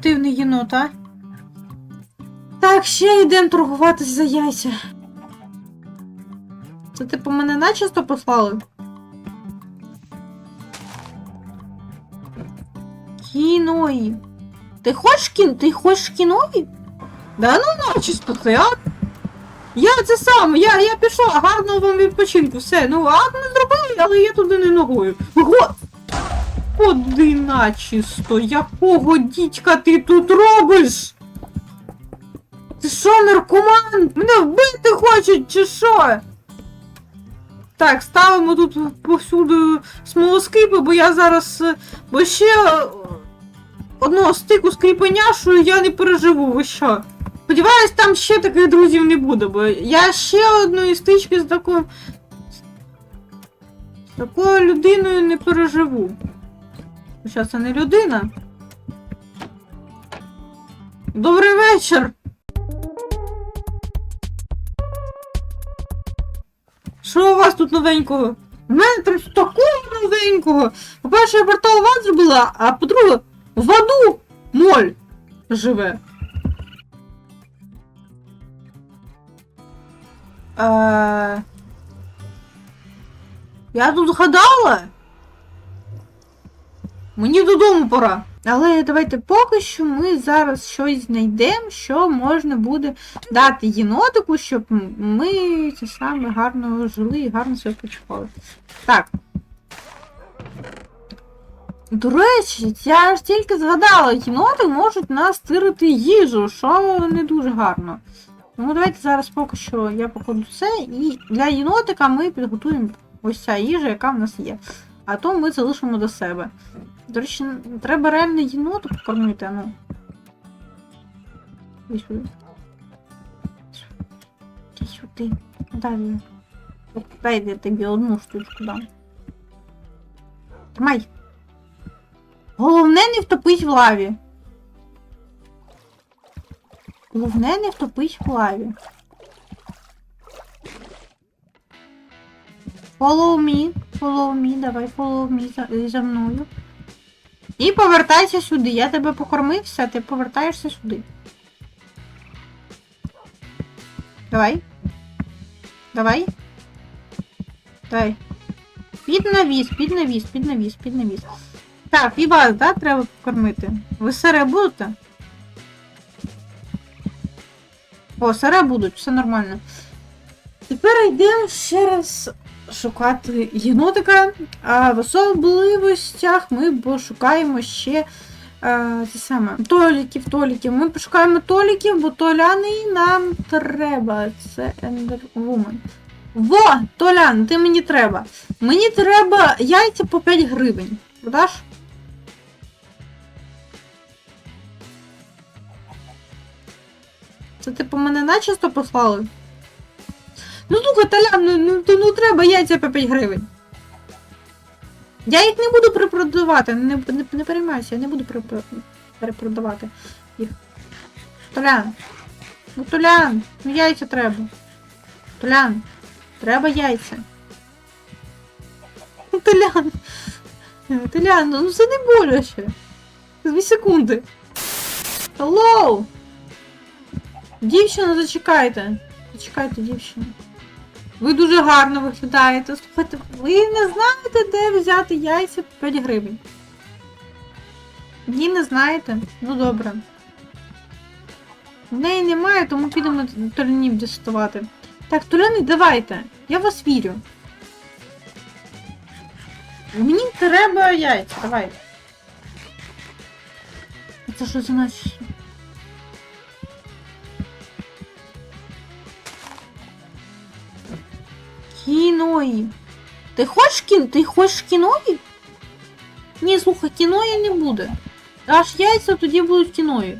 ти за єнот, а? Так, ще йдемо торгуватись за яйця. Це типу мене начисто послали? Кіної. Ти хочеш кін... Ти хочеш кіної? Да ну начисто ти, а? Я це сам, я, я пішов, гарного вам відпочинку, все. Ну, ад ми зробили, але я туди не ногою. Го... Ходи начисто, якого дідька ти тут робиш? Ти що, наркоман? Мене вбити хочуть, чи що? Так, ставимо тут повсюди смолоскипи, бо я зараз. е, Бо ще е, одного стику з кріпеняшою я не переживу, ви що? Сподіваюсь, там ще таких друзів не буде, бо я ще одної стички з такою. з такою людиною не переживу. Хоча це не людина. Добрий вечір! Що у вас тут новенького? У мене там такого новенького. По-перше, я портал в ад зробила, а по-друге, в аду моль живе. Е... Я тут згадала. Мені додому пора. Але давайте поки що ми зараз щось знайдемо, що можна буде дати єнотику, щоб ми це саме гарно жили і гарно себе почували. Так. До речі, я ж тільки згадала, єноти можуть нас стирити їжу, що не дуже гарно. Тому давайте зараз поки що я покладу це, і для єнотика ми підготуємо ось ця їжа, яка в нас є. А то ми залишимо до себе. До речі, треба реально єноту покормити, а ну. Іди сюди. Іди сюди. Далі. Дай я тобі одну штучку дам. Тримай. Головне не втопись в лаві. Головне не втопись в лаві. Follow me, follow me, давай follow me за, за мною. І повертайся сюди. Я тебе покормив, все, ти повертаєшся сюди. Давай. Давай. Давай. Під навіс, під навіс, під навіс, під навіс. Так, і вас, да, треба покормити. Ви сире будете? О, сире будуть, все нормально. Тепер йдемо ще раз шукати єнотика. А в особливостях ми пошукаємо ще це саме, толіків, толіків. Ми пошукаємо толіків, бо толяни нам треба. Це Ender Woman. Во! Толян, ти мені треба. Мені треба яйця по 5 гривень. Продаш? Це типу мене начисто послали? Ну слухай, Толян, ну, ну, то, ну треба яйця по 5 гривень. Я їх не буду перепродавати, не, не, не переймайся, я не буду перепро- перепродавати їх. Толян. Ну Толян, ну яйця треба. Толян, треба яйця. Ну, Толян. Толян, ну це не боляче. Дві секунди. Hello! Дівчина, зачекайте. Зачекайте, дівчина. Ви дуже гарно виглядаєте. Слухайте, ви не знаєте, де взяти яйця 5 гривень. Ні, не знаєте? Ну добре. В неї немає, тому підемо толянів дістувати. Так, толяни, давайте. Я вас вірю. Мені треба яйця, давайте. Це що за наші? Кіної. Ти хочеш кін... Ти хочеш кіної? Ні, слухай, кіної не буде. Аж яйця тоді будуть кіної.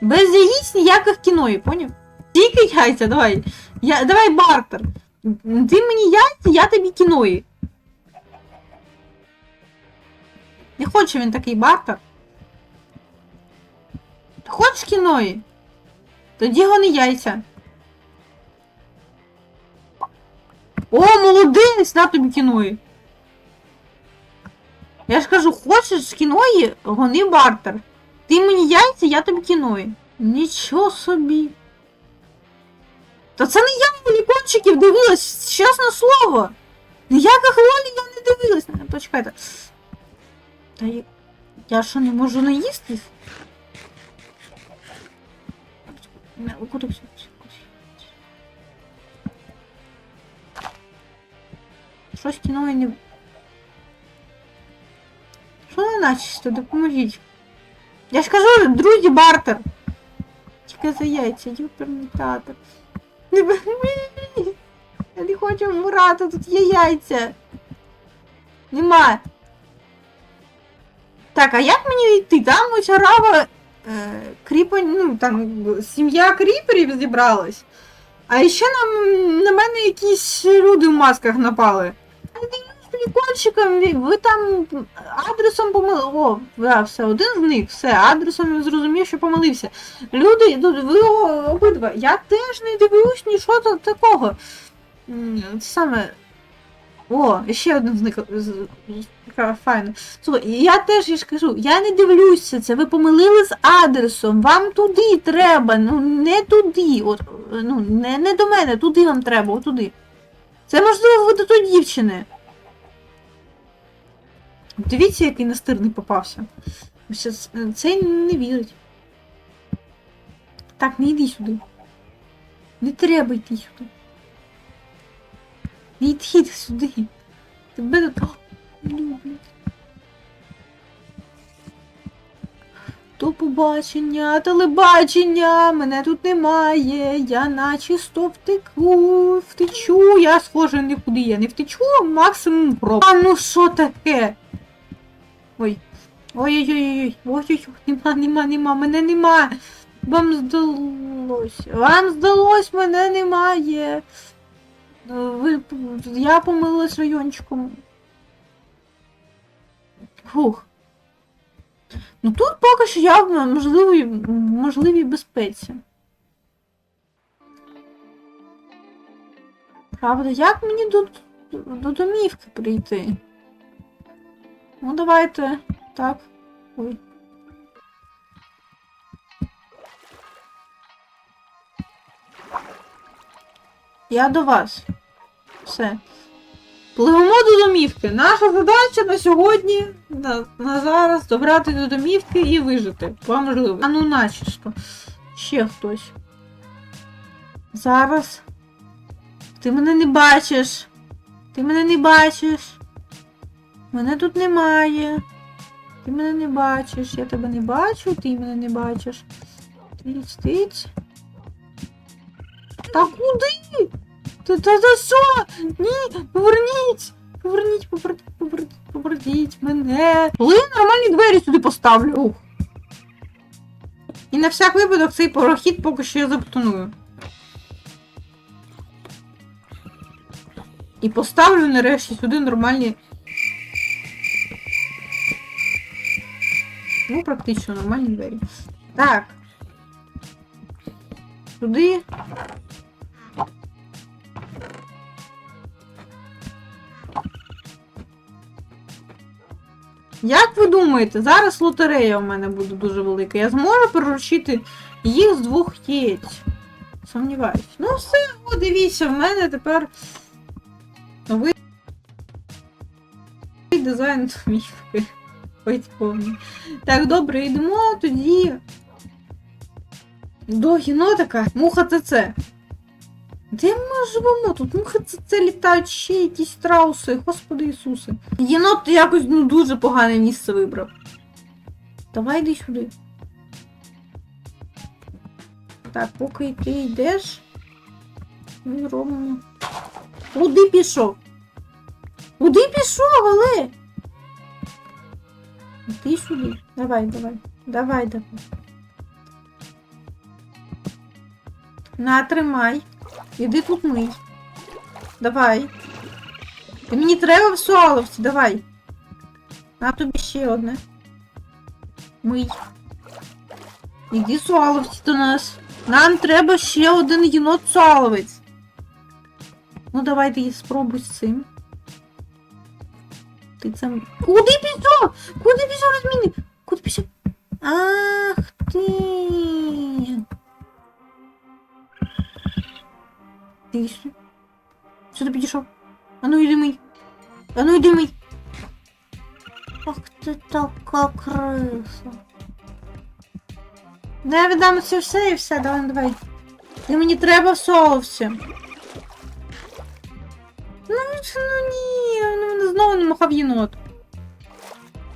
Без яїць ніяких кіної, поняв? Тільки яйця, давай. Я... Давай бартер. Ти мені яйця, я тобі кіної. Не хоче він такий бартер. Ти хочеш кіної? Тоді гони яйця. Молодець! На тобі кіної. Я ж кажу, хочеш кіної, гони бартер. Ти мені яйця, я тобі кіної. Нічого собі. Та це не я лікончиків дивилась, чесне слово. Ніяких лолі я не дивилась. Не, Почекайте. Та я, я що не можу наїстись? Все? Щось кіно не. Що не начисто, допоможіть. Я ж кажу, друзі, бартер. Тільки за яйця, юперний театр. Не Я не хочу вмирати, тут є яйця. Нема. Так, а як мені йти? Там ось арава е, кріпень, ну там сім'я кріперів зібралась. А ще нам на мене якісь люди в масках напали. Я ви- там адресом помили. О, да, все, один з них, все, адресом він зрозумів, що помилився. Люди, тут ви обидва. Я теж не дивлюсь нічого такого. Саме. О, ще один з них. файна. Слухай, я теж я ж кажу, я не дивлюся це. Ви помилили з адресом. Вам туди треба, ну не туди. От, ну, не, не до мене, туди вам треба, отуди. Це можливо ви до дівчини. Дивіться, який настирний попався. Цей не вірить. Так, не йди сюди. Не треба йти сюди. Не йди сюди. Тебе тут. О. До побачення, телебачення, мене тут немає, я начисто втеку, втечу, я схоже нікуди я не втечу, максимум про. А ну що таке? Ой. Ой-ой-ой, ой-ой-ой, нема, нема, нема, мене нема. Вам здалось. Вам здалось, мене немає. Ви, я помилилась райончиком. Фух. Ну тут поки що я в можливій, можливій безпеці. Правда, як мені до, до домівки прийти? Ну, давайте. Так. Ой. Я до вас. Все. Пливемо до домівки. Наша задача на сьогодні, на, на зараз, добрати до домівки і вижити. По можливо. А ну начисто. Ще хтось. Зараз. Ти мене не бачиш. Ти мене не бачиш. Мене тут немає. Ти мене не бачиш. Я тебе не бачу, ти мене не бачиш. Тиць, тиць. Та куди? Та та що? Ні, поверніть! Поверніть, поверніть, поверніть, поверніть мене. Коли нормальні двері сюди поставлю. І на всяк випадок цей прохід поки що я забетоную. І поставлю нарешті сюди нормальні. Ну, практично нормальні двері. Так. Сюди. Як ви думаєте, зараз лотерея у мене буде дуже велика. Я зможу приручити їх з двох яєць. Сумніваюсь. Ну все, о, дивіться, в мене тепер новий дизайн повний. Так, добре, йдемо тоді до єнотика. Муха ТЦ. Де ми живемо? Тут мухи ЦЦ літають ще якісь страуси, господи Ісусе. Єнот якось ну, дуже погане місце вибрав. Давай йди сюди. Так, поки ти йдеш, ми робимо. Куди пішов? Куди пішов, але? Ти сюди. Давай, давай. Давай, давай. На, тримай. Іди тут мий. Давай. Ти мені треба в соловці, давай. На тобі ще одне. Мий. Іди соловці до нас. Нам треба ще один єнот соловець. Ну давай ти спробуй з цим. Ти це. Куди пішов? Куди пішов розміни? Куди пішов? Ах Ти що? Ти підійшов? А ну йди мий. А ну йди мий. Ах ти така криса. Ну я віддам це все і все, давай, давай. І мені треба в соусі. Ну, ну ні, ну знову не махав єнот.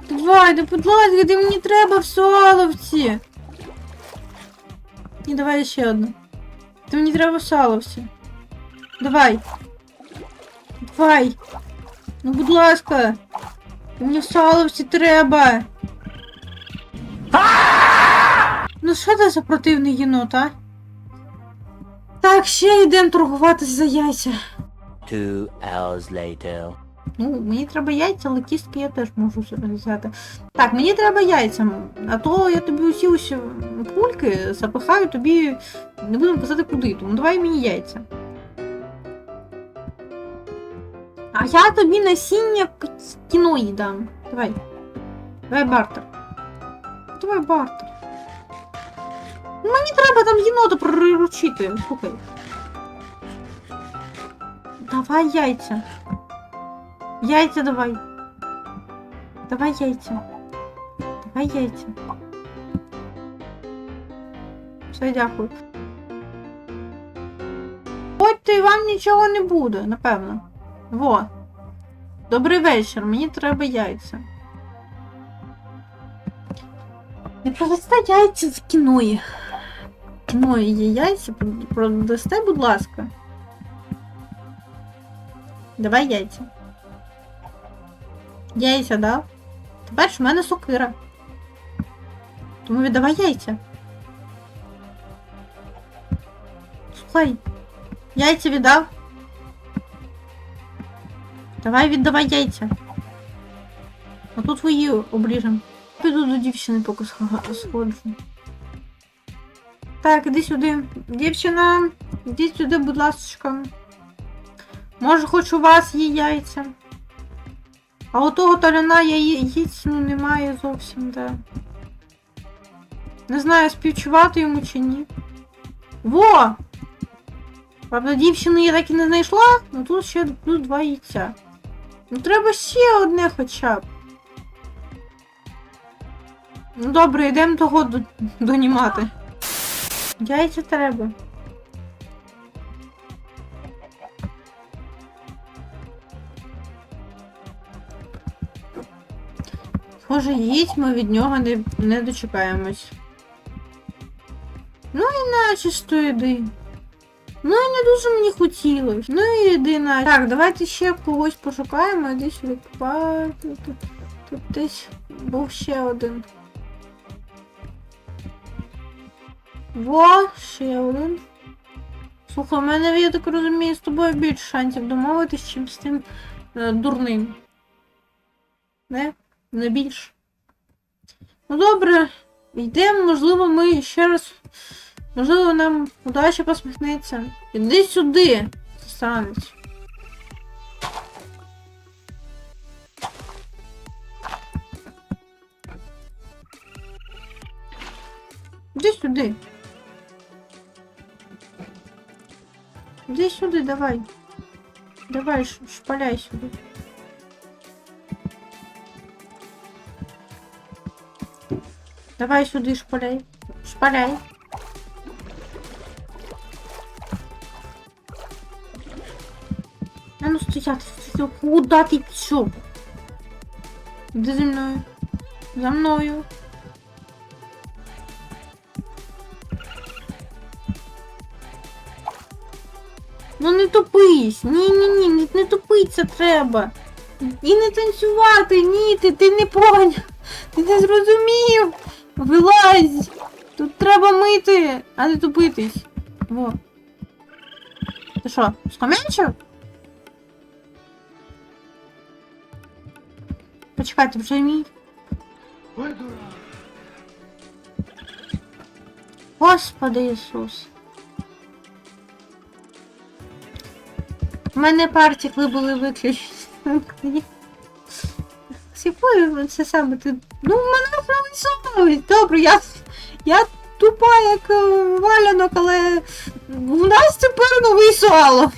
Давай, да будь ласка, ти мені треба в соловці. І давай ще одну. Ти мені треба в соловці. Давай. Давай. Ну, будь ласка. Мені в соловці треба. Ну що це за противний єнот, а? Так, ще йдемо торгуватися за яйця. Two hours later. Ну, мені треба яйця, але кістки я теж можу взяти. Так, мені треба яйця, а то я тобі усі усі пульки запихаю, тобі не будемо писати куди. Тому давай мені яйця. А я тобі насіння кіної дам. Давай. Давай бартер. Давай бартер. Ну, Мені треба там єнота приручити. Слухай. Давай яйця. Яйця давай. Давай яйця. Давай яйця. Все, дякую. Ходьте, вам нічого не буде, напевно. Во. Добрий вечір, мені треба яйця. Не продасте яйця з кіної. Кіної є яйця, продасте, будь ласка. Давай яйця. Яйця дав. Тепер ж в мене сокира. Тому віддавай яйця. Слухай. Яйця віддав. Давай віддавай яйця. А тут твої обріжем. Піду до дівчини поки схо- сходжу. Так, іди сюди. Дівчина, іди сюди, будь ласка. Може, хоч у вас є яйця. А у того таляна яєць ну, немає зовсім, да. Не знаю, співчувати йому чи ні. Во! Правда, дівчини я так і не знайшла, ну тут ще тут два яйця. Ну треба ще одне хоча б. Ну добре, йдемо того до- донімати. Яйця треба. Схоже, їдь ми від нього не, не дочекаємось. Ну і начисто йди. Ну і не дуже мені хотілось. Ну і йди на. Так, давайте ще когось пошукаємо, іди сюди Па- Тут, тут, тут десь був ще один. Во, ще один. Слухай, у мене, я так розумію, з тобою більше шансів домовитись, чим з тим е, дурним. Не? Не більше. Ну добре, йдемо, можливо, ми ще раз. Можливо, нам удача посміхнеться. Іди сюди, сранець. Іди сюди. Іди сюди, давай. Давай, ш- шпаляй сюди. Давай сюди шпаляй. Шпаляй. Стояти. Куда ти пішов? Іди зі мною. За мною. Ну не тупись. Ні, ні, ні, не, не тупиться треба. І не танцювати, ні, ти, ти не поняв. Ти не зрозумів. Вилазь. Тут треба мити, а не тупитись. Во. Ти що, скам'янчив? Почекайте, вже мій. Господи Ісус. У мене партикли були виключені. якою це саме ти. Ну, мене провисовують. Добре, я, я тупа, як е, валянок, але у нас тепер новий соло.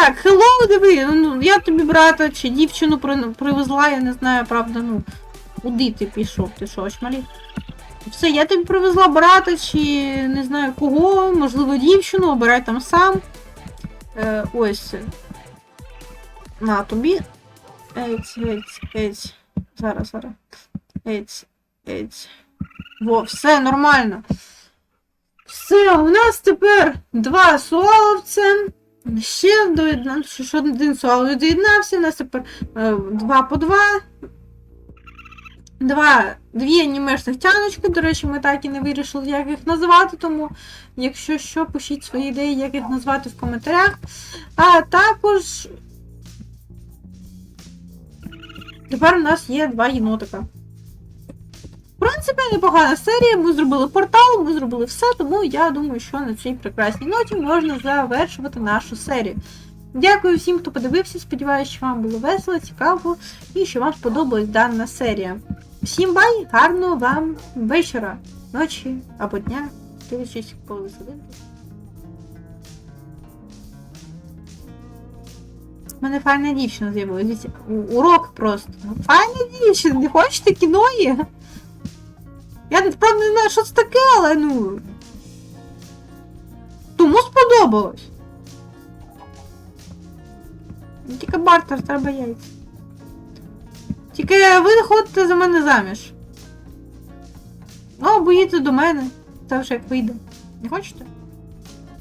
Так, хеллоу, диви, ну я тобі брата чи дівчину привезла, я не знаю, правда, ну. Куди ти пішов? Ти що, очмалі? Все, я тобі привезла брата чи не знаю кого, можливо, дівчину, обирай там сам. Е, ось. На тобі. Ець, ець, ець. Зараз, зараз. Ець, ець. Во, все нормально. Все, у нас тепер два суаловця. Ще доєднався, що один суал доєднався, у нас тепер е, два по два. Два, дві анімешних тяночки, до речі, ми так і не вирішили, як їх називати, тому якщо що, пишіть свої ідеї, як їх назвати в коментарях. А також тепер у нас є два єнотика. Принципі, непогана серія. Ми зробили портал, ми зробили все, тому я думаю, що на цій прекрасній ноті можна завершувати нашу серію. Дякую всім, хто подивився. Сподіваюся, що вам було весело, цікаво і що вам сподобалась дана серія. Всім бай, гарного вам вечора, ночі або дня. Дивлячись, коли сидите. У мене файна дівчина з'явилася. Урок просто. Файна дівчина, не хочете кіно є? Я правда не знаю, що це таке, але ну. Тому сподобалось. Тільки бартер, треба яйця. Тільки ви ходите за мене заміж. Ну, або їдьте до мене. Це вже як вийде. Не хочете?